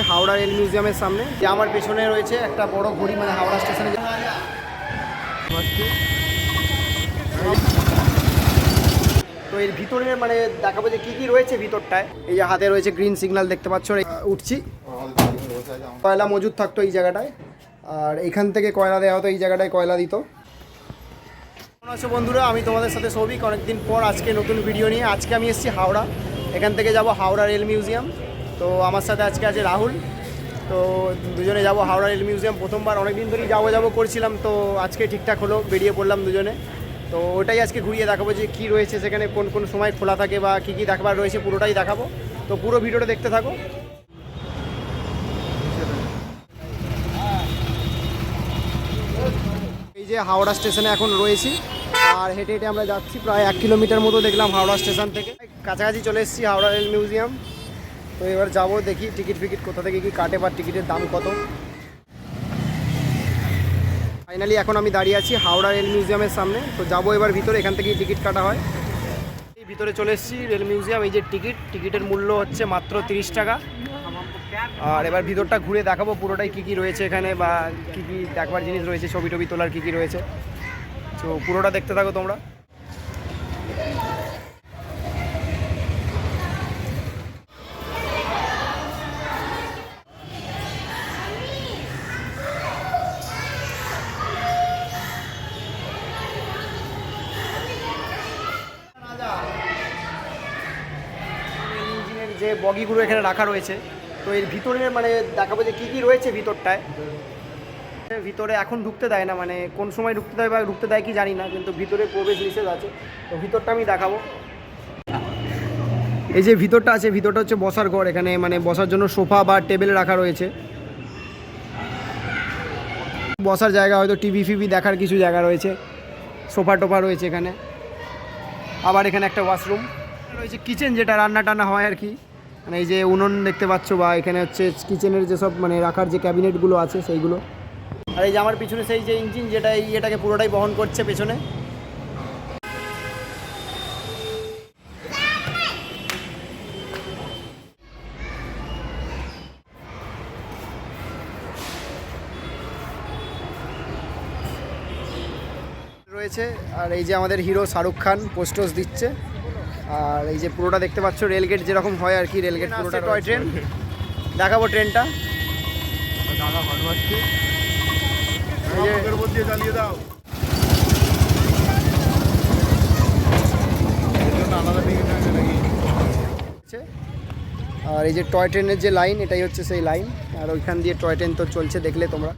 Howrah rail মিউজিয়ামের সামনে। যে আমার পেছনে রয়েছে একটা বড় ঘড়ি মানে হাওড়া স্টেশনে তো এর ভিতরে মানে দেখাবো যে কী কী রয়েছে ভিতরটায়। এই যে হাতে রয়েছে গ্রিন সিগন্যাল দেখতে পাচ্ছ উঠছি। কয়লা মজুদ থাকতো এই জায়গাটায়। আর এখান থেকে কয়লা দেওয়া হতো এই জায়গাটায় কয়লা দিত। আছো বন্ধুরা? আমি তোমাদের সাথে সৌভিক। অনেকদিন পর আজকে নতুন ভিডিও নিয়ে আজকে আমি এসেছি হাওড়া। এখান থেকে যাব হাওড়া রেল মিউজিয়াম। তো আমার সাথে আজকে আছে রাহুল। তো দুজনে যাব হাওড়া রেল মিউজিয়াম। প্রথমবার অনেকদিন ধরেই যাব যাব করছিলাম, তো আজকে ঠিকঠাক হলো, বেরিয়ে পড়লাম দুজনে। তো ওটাই আজকে ঘুরিয়ে দেখাবো যে কী রয়েছে সেখানে, কোন কোন সময় খোলা থাকে বা কী কী দেখাবার রয়েছে, পুরোটাই দেখাবো। তো পুরো ভিডিওটা দেখতে থাকো। এই যে হাওড়া স্টেশনে এখন রয়েছি, আর হেঁটে হেঁটে আমরা যাচ্ছি, প্রায় এক কিলোমিটার মতো দেখলাম হাওড়া স্টেশন থেকে। কাছাকাছি চলে এসেছি হাওড়া রেল মিউজিয়াম। তো এবার যাব দেখি টিকিট ফিকিট কোথা থেকে কি কাটে বা টিকিটের দাম কত। ফাইনালি এখন আমি দাঁড়িয়ে আছি হাওড়া রেল মিউজিয়ামের সামনে। তো যাব এবার ভিতরে, এখান থেকেই টিকিট কাটা হয়। এই ভিতরে চলে এসেছি রেল মিউজিয়াম, এই যে টিকিট। টিকিটের মূল্য হচ্ছে মাত্র তিরিশ টাকা। আর এবার ভিতরটা ঘুরে দেখাবো পুরোটাই কী কী রয়েছে এখানে বা কী কী দেখবার জিনিস রয়েছে, ছবি টবি তোলার কী কী রয়েছে। তো পুরোটা দেখতে থাকো তোমরা। যে বগিগুলো এখানে রাখা রয়েছে। তো এর ভিতরে মানে দেখাবো যে কী কী রয়েছে ভিতরটায়। ভিতরে এখন ঢুকতে দেয় না মানে কোন সময় ঢুকতে দেয় বা ঢুকতে দেয় কি জানি না, কিন্তু ভিতরে প্রবেশ নিষেধ আছে। তো ভিতরটা আমি দেখাবো। এই যে ভিতরটা আছে, ভিতরটা হচ্ছে বসার ঘর। এখানে মানে বসার জন্য সোফা বা টেবিল রাখা রয়েছে। বসার জায়গা হয়তো টিভি ফিভি দেখার কিছু জায়গা রয়েছে। সোফা টোফা রয়েছে এখানে। আবার এখানে একটা ওয়াশরুম। রয়েছে কিচেন, যেটা রান্না টান্না হয় আর কি। মানে এই যে উনুন দেখতে পাচ্ছ বা এখানে হচ্ছে কিচেনের যেসব মানে রাখার যে ক্যাবিনেটগুলো আছে, সেইগুলো। আর এই যে আমার পিছনে সেই যে ইঞ্জিন যেটা এই এটাকে পুরোটাই বহন করছে পেছনে। রয়েছে, আর এই যে আমাদের হিরো শাহরুখ খান পোস্টোস দিচ্ছে। আর এই যে পুরোটা দেখতে পাচ্ছ রেলগেট যেরকম হয় আর কি রেলগেট পুরোটা টয় ট্রেন দেখাবো ট্রেনটা। আর এই যে টয় ট্রেনের যে লাইন এটাই হচ্ছে সেই লাইন আর ওইখান দিয়ে টয় ট্রেন তো চলছে দেখলে তোমরা।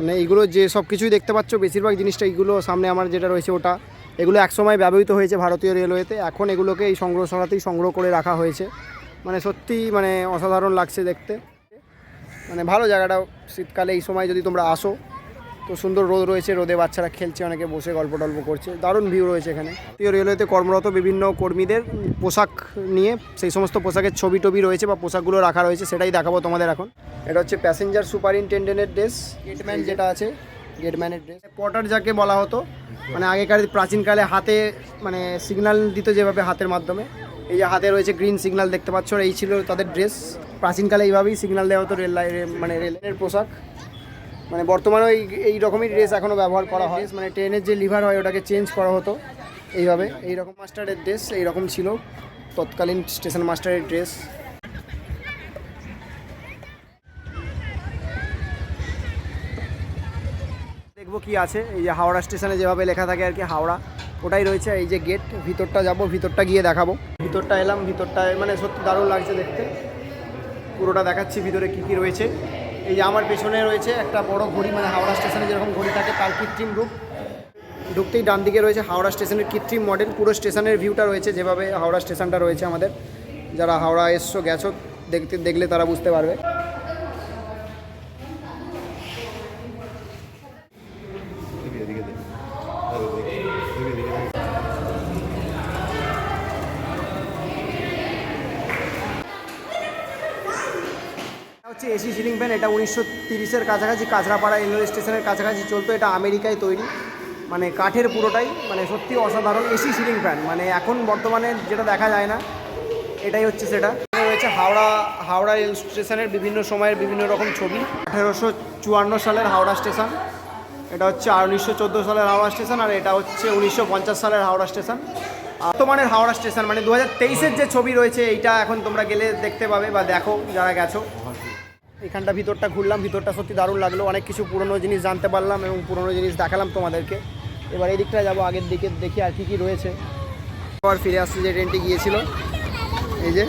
মানে এইগুলো যে সব কিছুই দেখতে পাচ্ছ, বেশিরভাগ জিনিসটা এইগুলো সামনে আমার যেটা রয়েছে ওটা। এগুলো একসময় ব্যবহৃত হয়েছে ভারতীয় রেলওয়েতে, এখন এগুলোকে এই সংগ্রহশালাতেই সংগ্রহ করে রাখা হয়েছে। মানে সত্যি মানে অসাধারণ লাগছে দেখতে। মানে ভালো জায়গাটা শীতকালে এই সময় যদি তোমরা আসো তো সুন্দর রোদ রয়েছে, রোদে বাচ্চারা খেলছে, অনেকে বসে গল্প টল্প করছে। দারুণ ভিউ রয়েছে এখানে। ভারতীয় রেলওয়েতে কর্মরত বিভিন্ন কর্মীদের পোশাক নিয়ে, সেই সমস্ত পোশাকের ছবি টবি রয়েছে বা পোশাকগুলো রাখা রয়েছে, সেটাই দেখাবো তোমাদের এখন। এটা হচ্ছে প্যাসেঞ্জার সুপারিনটেন্ডেন্টের ড্রেস গেটম্যান যেটা আছে গেটম্যানের ড্রেস পটার যাকে বলা হতো মানে আগেকার প্রাচীনকালে হাতে মানে সিগন্যাল দিত যেভাবে হাতের মাধ্যমে। এই যে হাতে রয়েছে গ্রিন সিগনাল দেখতে পাচ্ছ, এই ছিল তাদের ড্রেস প্রাচীনকালে এইভাবেই সিগনাল দেওয়া হতো রেল মানে রেলের পোশাক। মানে বর্তমানে এই এই রকমই ড্রেস এখনও ব্যবহার করা হয়। মানে ট্রেনের যে লিভার হয়, ওটাকে চেঞ্জ করা হতো। এইভাবে এই রকম মাস্টারের ড্রেস এই রকম ছিল। তৎকালীন স্টেশন মাস্টারের ড্রেস দেখব কি আছে। এই যে হাওড়া স্টেশনে যেভাবে লেখা থাকে আর কি, হাওড়া। ওটাই রয়েছে, এই যে গেট ভিতরটা যাব, ভিতরটা গিয়ে দেখাবো। ভিতরটা এলাম, ভিতরটায় মানে সত্যি দারুণ লাগছে দেখতে। পুরোটা দেখাচ্ছি ভিতরে কি কি রয়েছে। এই যে আমার পেছনে রয়েছে একটা বড় ঘড়ি মানে হাওড়া স্টেশনে যেরকম ঘড়ি থাকে তার কৃত্রিম রূপ। ঢুকতেই ডান দিকে রয়েছে হাওড়া স্টেশনের কৃত্রিম মডেল পুরো স্টেশনের ভিউটা রয়েছে যেভাবে হাওড়া স্টেশনটা রয়েছে আমাদের। যারা হাওড়া এসছো, গেছো, দেখতে দেখলে তারা বুঝতে পারবে। হচ্ছে এসি সিলিং ফ্যান, এটা উনিশশো তিরিশের কাছাকাছি কাঁচরাপাড়া রেলওয়ে স্টেশনের কাছাকাছি চলতো, এটা আমেরিকায় তৈরি। মানে কাঠের পুরোটাই মানে সত্যি অসাধারণ এসি সিলিং ফ্যান। মানে এখন বর্তমানে যেটা দেখা যায় না, এটাই হচ্ছে সেটা। রয়েছে হাওড়া হাওড়া রেল স্টেশনের বিভিন্ন সময়ের বিভিন্ন রকম ছবি। আঠেরোশো চুয়ান্ন সালের হাওড়া স্টেশন, এটা হচ্ছে আর উনিশশো চোদ্দ সালের হাওড়া স্টেশন, আর এটা হচ্ছে উনিশশো পঞ্চাশ সালের হাওড়া স্টেশন। বর্তমানের হাওড়া স্টেশন মানে দু হাজার যে ছবি রয়েছে, এইটা এখন তোমরা গেলে দেখতে পাবে বা দেখো, যারা গেছো। এখানটা ভিতরটা ঘুরলাম, ভিতরটা সত্যি দারুণ লাগল। অনেক কিছু পুরনো জিনিস জানতে পারলাম এবং পুরনো জিনিস দেখালাম তোমাদেরকে। এবার এই দিকটা যাব, আগের দিকে দেখি আর কী কী রয়েছে। আবার ফিরে আসছে, যে ট্রেনটি গিয়েছিল। এই যে।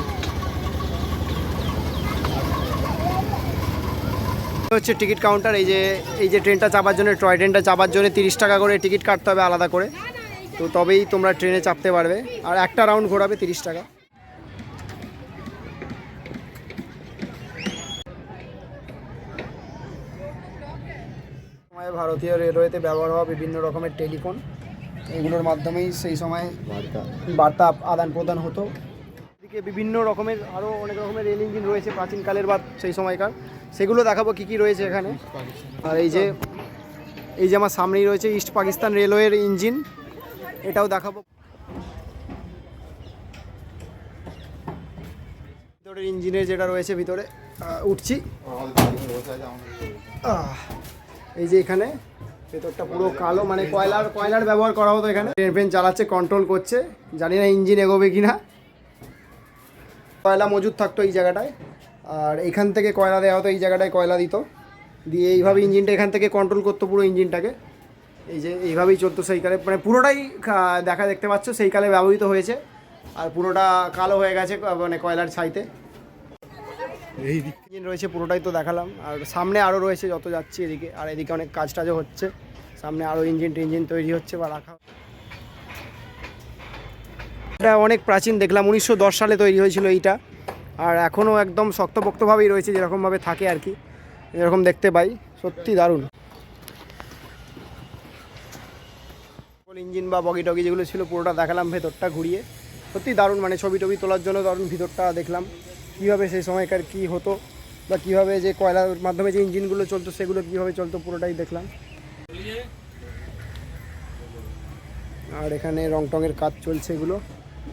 হচ্ছে টিকিট কাউন্টার, এই যে এই যে ট্রেনটা চাপার জন্য, টয় ট্রেনটা চাপার জন্য তিরিশ টাকা করে টিকিট কাটতে হবে আলাদা করে। তো তবেই তোমরা ট্রেনে চাপতে পারবে। আর একটা রাউন্ড ঘোরাবে তিরিশ টাকা সময়ে ভারতীয় রেলওয়েতে ব্যবহার হওয়া বিভিন্ন রকমের টেলিফোন। এগুলোর মাধ্যমেই সেই সময় বার্তা। আদান প্রদান হতো। এদিকে বিভিন্ন রকমের আরও অনেক রকমের রেল ইঞ্জিন রয়েছে প্রাচীনকালের বা সেই সময়কার। সেগুলো দেখাবো কী কী রয়েছে এখানে। আর এই যে এই যে আমার সামনেই রয়েছে ইস্ট পাকিস্তান রেলওয়ের ইঞ্জিন এটাও দেখাবো। ভিতরের ইঞ্জিনের যেটা রয়েছে ভিতরে উঠছি। এই যে এখানে, ভেতরটা পুরো কালো মানে কয়লার কয়লার ব্যবহার করা হতো এখানে। ট্রেন চালাচ্ছে কন্ট্রোল করছে। জানি না ইঞ্জিন এগোবে কি না কয়লা মজুদ থাকতো এই জায়গাটায়। আর এখান থেকে কয়লা দেওয়া হতো, এই জায়গাটায় কয়লা দিত। দিয়ে এইভাবে ইঞ্জিনটা এখান থেকে কন্ট্রোল করতো পুরো ইঞ্জিনটাকে এই যে এইভাবেই চলতো সেই কালে। মানে পুরোটাই দেখা দেখতে পাচ্ছ, সেই কালে ব্যবহৃত হয়েছে। আর পুরোটা কালো হয়ে গেছে মানে কয়লার ছাইতে। ইঞ্জিন রয়েছে, পুরোটাই তো দেখালাম। আর সামনে আরও রয়েছে যত যাচ্ছি এদিকে, আর এদিকে অনেক কাজ টাজও হচ্ছে। সামনে আরও ইঞ্জিন টিঞ্জিন তৈরি হচ্ছে বা রাখা। এটা অনেক প্রাচীন, দেখলাম উনিশশো দশ সালে তৈরি হয়েছিল এইটা। আর এখনও একদম শক্তপোক্তভাবেই রয়েছে, যেরকমভাবে থাকে আর কি। এরকম দেখতে পাই, সত্যি দারুণ। ইঞ্জিন বা বগি টগি যেগুলো ছিল, পুরোটা দেখালাম ভেতরটা ঘুরিয়ে। সত্যি দারুণ মানে ছবি টবি তোলার জন্য দারুণ, ভিতরটা দেখলাম। কীভাবে সেই সময়কার কী হতো বা কীভাবে যে কয়লার মাধ্যমে যে ইঞ্জিনগুলো চলতো, সেগুলো কীভাবে চলতো পুরোটাই দেখলাম। আর এখানে রং টঙের কাজ চলছে এগুলো।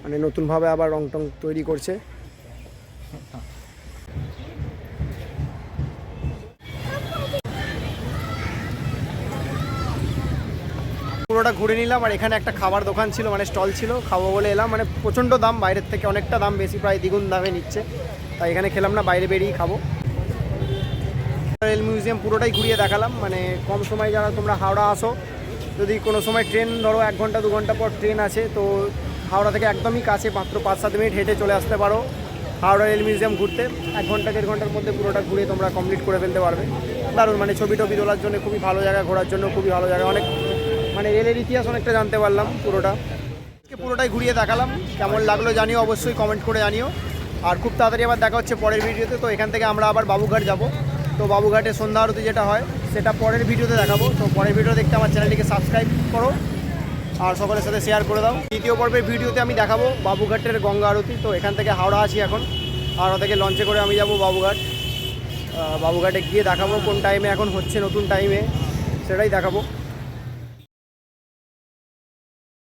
মানে নতুনভাবে আবার রং টং তৈরি করছে। পুরোটা ঘুরে নিলাম আর এখানে একটা খাবার দোকান ছিল মানে স্টল ছিল, খাব বলে এলাম। মানে প্রচণ্ড দাম, বাইরের থেকে অনেকটা দাম, বেশি প্রায় দ্বিগুণ দামে নিচ্ছে। তাই এখানে খেলাম না, বাইরে বেরিয়েই খাব। রেল মিউজিয়াম পুরোটাই ঘুরিয়ে দেখালাম মানে কম সময় যারা তোমরা হাওড়া আসো, যদি কোনো সময় ট্রেন ধরো এক ঘণ্টা, দু ঘণ্টা পর ট্রেন আছে, তো হাওড়া থেকে একদমই কাছে, মাত্র পাঁচ, সাত মিনিট হেঁটে চলে আসতে পারো হাওড়া রেল মিউজিয়াম ঘুরতে। এক ঘণ্টা, দেড় ঘণ্টার মধ্যে পুরোটা ঘুরে তোমরা কমপ্লিট করে ফেলতে পারবে। দারুণ মানে ছবি টবি তোলার জন্য খুবই ভালো জায়গা, ঘোরার জন্য খুবই ভালো জায়গা, অনেক মানে রেলের ইতিহাস অনেকটা জানতে পারলাম পুরোটা। পুরোটাই ঘুরিয়ে দেখালাম। কেমন লাগল জানিও অবশ্যই কমেন্ট করে জানিও। আর খুব তাড়াতাড়ি আবার দেখা হচ্ছে পরের ভিডিওতে। তো এখান থেকে আমরা আবার বাবুঘাট যাব। তো বাবুঘাটে সন্ধ্যা আরতি যেটা হয়, সেটা পরের ভিডিওতে দেখাবো। তো পরের ভিডিও দেখতে আমার চ্যানেলটিকে সাবস্ক্রাইব করো। আর সকলের সাথে শেয়ার করে দাও। দ্বিতীয় পর্বের ভিডিওতে আমি দেখাবো বাবুঘাটের গঙ্গা আরতি। তো এখান থেকে হাওড়া আছি এখন। হাওড়া থেকে লঞ্চে করে আমি যাব বাবুঘাট। বাবুঘাটে গিয়ে দেখাবো কোন টাইমে এখন হচ্ছে নতুন টাইমে সেটাই দেখাবো।